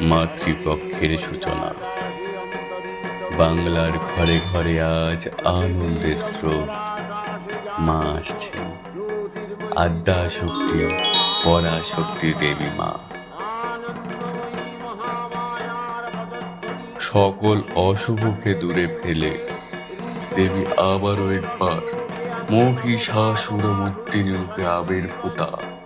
মাতৃপক্ষের সূচনা। বাংলার ঘরে ঘরে আজ আনন্দের স্রোত। মা আসছেন। আদ্যা শক্তি পরাশক্তি দেবী মা। সকল অশুভকে দূরে ফেলে দেবী আবারও একবার মহিষাসুরমূর্তিনী রূপে আবির্ভূতা।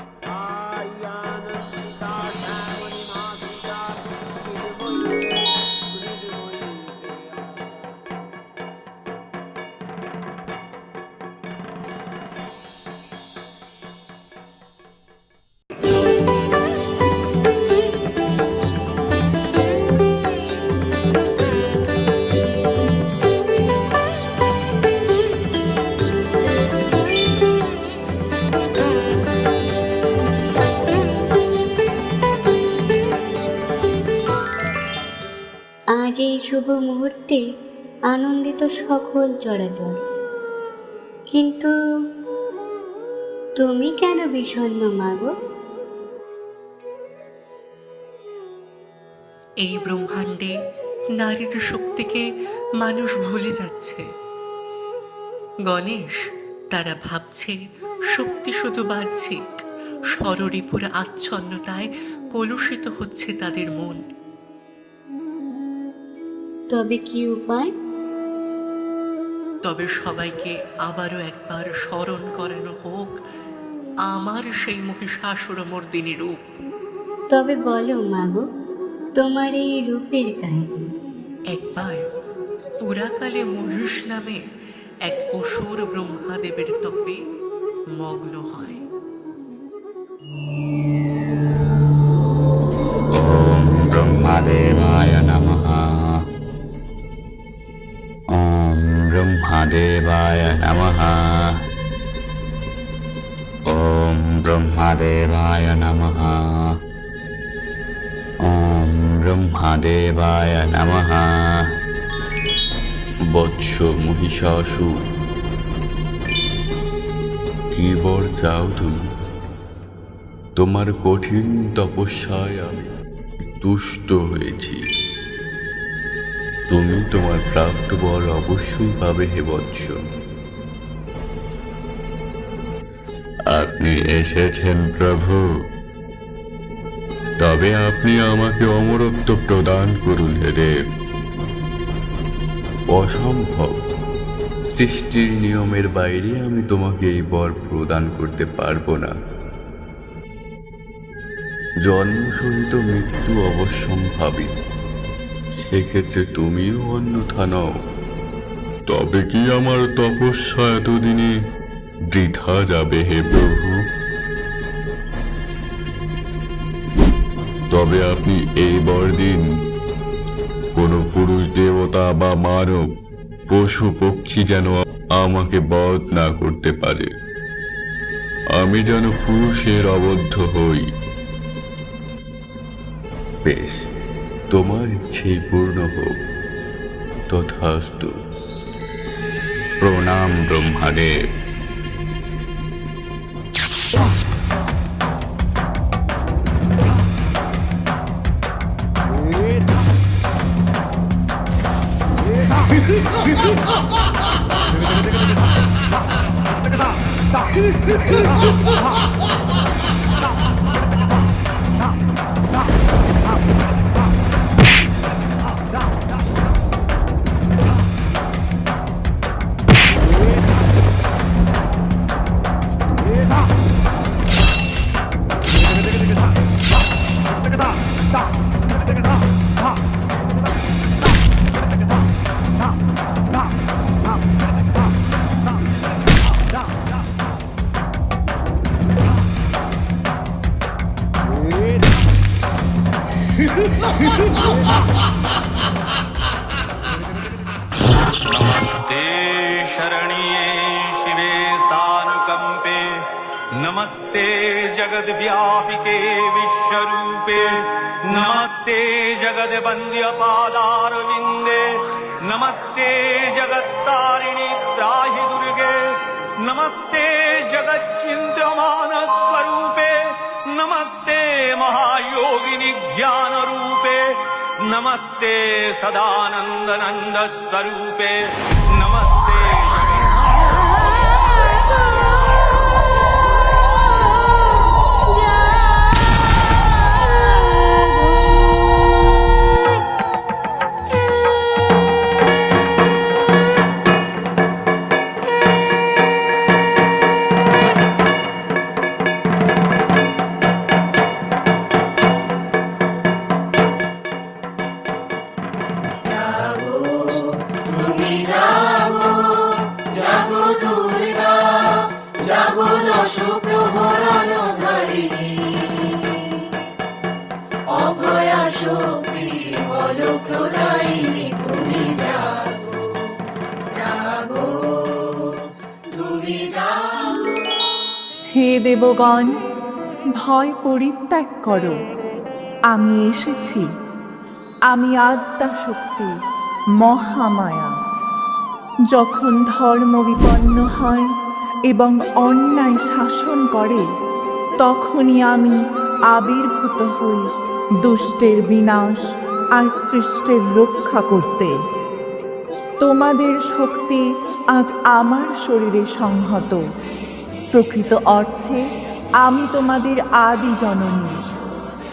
মুহূর্তে আনন্দিত সকল চরাচর। কিন্তু তুমি কেন বিষণ্ণ, মাগো? এই ব্রহ্মাণ্ডে নারীর শক্তিকে মানুষ ভুলে যাচ্ছে। গণেশ তারা ভাবছে শক্তি শুধু বাহ্যিক ষড়রিপুর আচ্ছন্নতায় কলুষিত হচ্ছে তাদের মন। তবে কি উপায়? তবে সবাইকে আবারও একবার স্মরণ করানো হোক আমার সেই মহিষাসুরমর্দিনী রূপ। তবে বলো মাগো তোমার এই রূপের কাহিনী। একবার পুরাকালে মহিষ নামে এক অসুর ব্রহ্মাদেবের তপে মগ্ন হয়। ब्रह्मदेवाय नमः ॐ ब्रह्मदेवाय नमः ॐ ब्रह्मदेवाय नमः বৎস মহিষাসুর কি বর চাও তুমি তোমার কঠিন তপস্যায় আমি তুষ্ট হয়েছি তুমি তোমার প্রাপ্ত বর অবশ্যই পাবে হে বৎস। আপনি এসেছেন প্রভু। তবে আপনি আমাকে অমরত্ব প্রদান করুন হে দেব। অসম্ভব। সৃষ্টির নিয়মের বাইরে আমি তোমাকে এই বর প্রদান করতে পারব না। জন্ম সহিত মৃত্যু অবশ্যম্ভাবী। সেক্ষেত্রে তুমিও অন্যথা নও। তবে কি আমার তপস্যা এতদিনে বৃথা যাবে হে প্রভু? তবে আপনি এই বরদিন কোনো পুরুষ দেবতা বা মানব, পশু, পক্ষী যেন আমাকে বধ না করতে পারে। আমি যেন পুরুষের অবদ্ধ হই। বেশ। তোমার ইচ্ছেই পূর্ণ হোক তথাস্তু প্রণাম ব্রহ্মাদেব Ha ha ha! नमस्ते जगद्व्यापिके विश्वरूपे। नमस्ते जगद्वन्द्यपादारविन्दे। नमस्ते जगत्तारिणि त्राहि दुर्गे। नमस्ते जगच्चिन्त्यमानस्वरूपे नमस्ते महायोगिनि ज्ञानरूपे। नमस्ते सदानन्दनन्दस्वरूपे হে দেবগণ, ভয় পরিত্যাগ করো। আমি এসেছি। আমি আদ্যা শক্তি মহামায়া। যখন ধর্ম বিপন্ন হয় এবং অন্যায় শাসন করে, তখনই আমি আবির্ভূত হই দুষ্টের বিনাশ আর সৃষ্টের রক্ষা করতে। তোমাদের শক্তি আজ আমার শরীরে সংহত। প্রকৃত অর্থে আমি তোমাদের আদি জননী।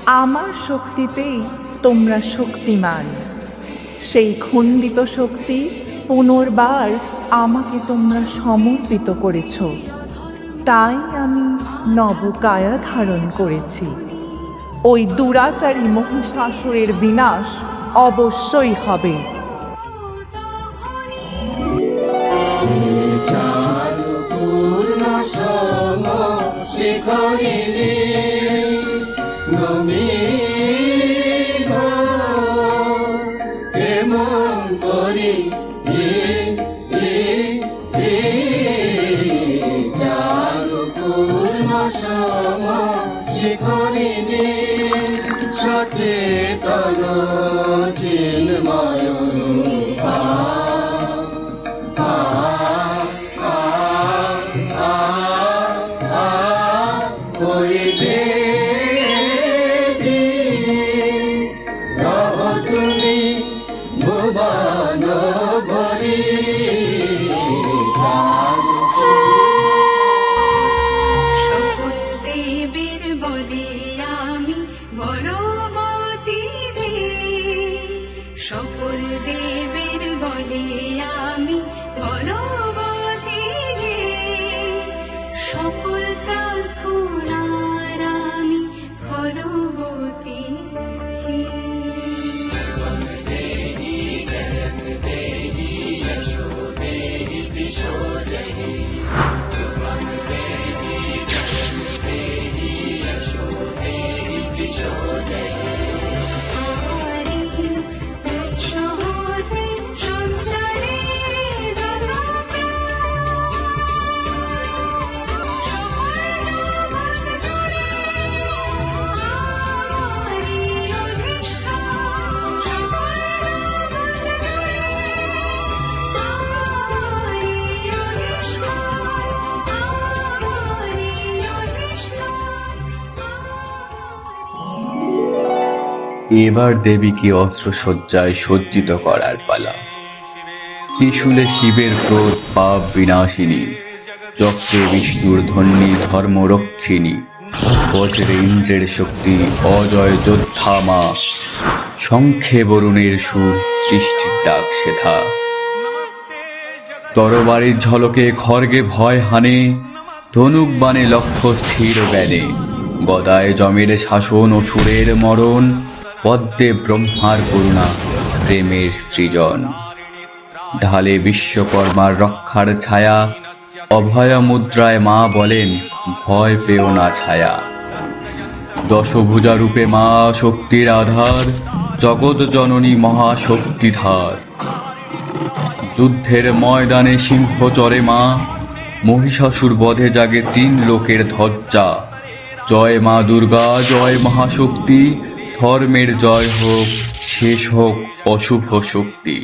আমার শক্তিতেই তোমরা শক্তিমান। সেই খণ্ডিত শক্তি পুনর্বার আমাকে তোমরা সমর্পিত করেছ। তাই আমি নবকায়া ধারণ করেছি। ওই দুরাচারী মহিষাসুরের বিনাশ অবশ্যই হবে। সচেতন হইবে রহ তুমি ভুবন ভরি দেবের আমি বলবতী যে। সকল দেবের বলে আমি এবার দেবীকে অস্ত্রসজ্জায় সজ্জিত করার পালা। ত্রিশুলে শিবের ক্রোধ, পাপ বিনাশিনী চক্রে বিষ্ণুর ধন্যী ধর্মরক্ষিণী, বজ্রে ইন্দ্রের শক্তি, অজয় যোদ্ধা মা শঙ্খে বরুণের সুর, সৃষ্টির ডাক সেথা। তরবারির ঝলকে খড়গে ভয় হানে, ধনুক বানে লক্ষ্য স্থির জ্ঞানে, গদায় জমের শাসন ও সুরের মরণ পদ্মে ব্রহ্মার করুণা, প্রেমের সৃজন। ঢালে বিশ্বকর্মার রক্ষার ছায়া, অভয়া মুদ্রায় মা বলেন, ভয় পেও না ছায়া। দশভুজা রূপে মা শক্তির আধার, জগৎ জননী মহাশক্তিধার যুদ্ধের ময়দানে সিংহ চরে মা, মহিষাসুর বধে জাগে তিন লোকের ধজ্জা। জয় মা দুর্গা, জয় মহাশক্তি ধর্মের জয় হোক শেষ হোক অশুভ শক্তি।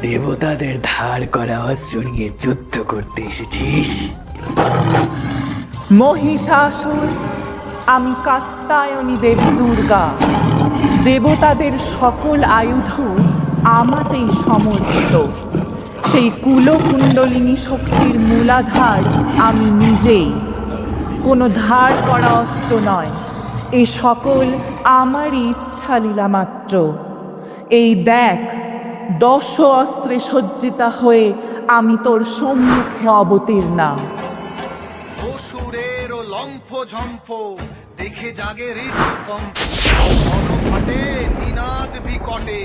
দেবতাদের ধার করা অস্ত্র নিয়ে যুদ্ধ করতে এসেছিস। মহিষাসুর আমি কাত্তায়নী দেব দুর্গা। দেবতাদের সকল আয়ুধ আমাতেই সমর্পিত। সেই কুলকুণ্ডলিনী শক্তির মূলাধার আমি নিজেই। কোনো ধার করা অস্ত্র নয়। এ সকল আমারই ইচ্ছা লীলা মাত্র। এই দেখ, দশ অস্ত্রে সজ্জিতা হয়ে আমি তোর সম্মুখে অবতীর্ণা। অসুরের লম্ফ ঝম্প দেখে জাগে হৃদকম্প নিনাদ বিকটে।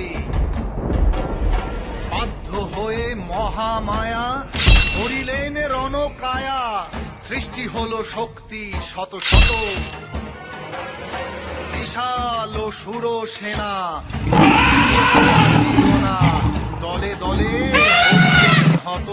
বাধ্য হয়ে মহামায়া করিলেন রণকায়া। সৃষ্টি হলো শক্তি শত শত। বিশাল সুর সেনা। দলে দলে। হত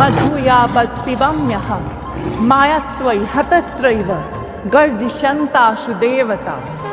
मधुयावत्पिबम्यः माया त्वयि हतत्रैव। गर्जिषन्ताशु देवता।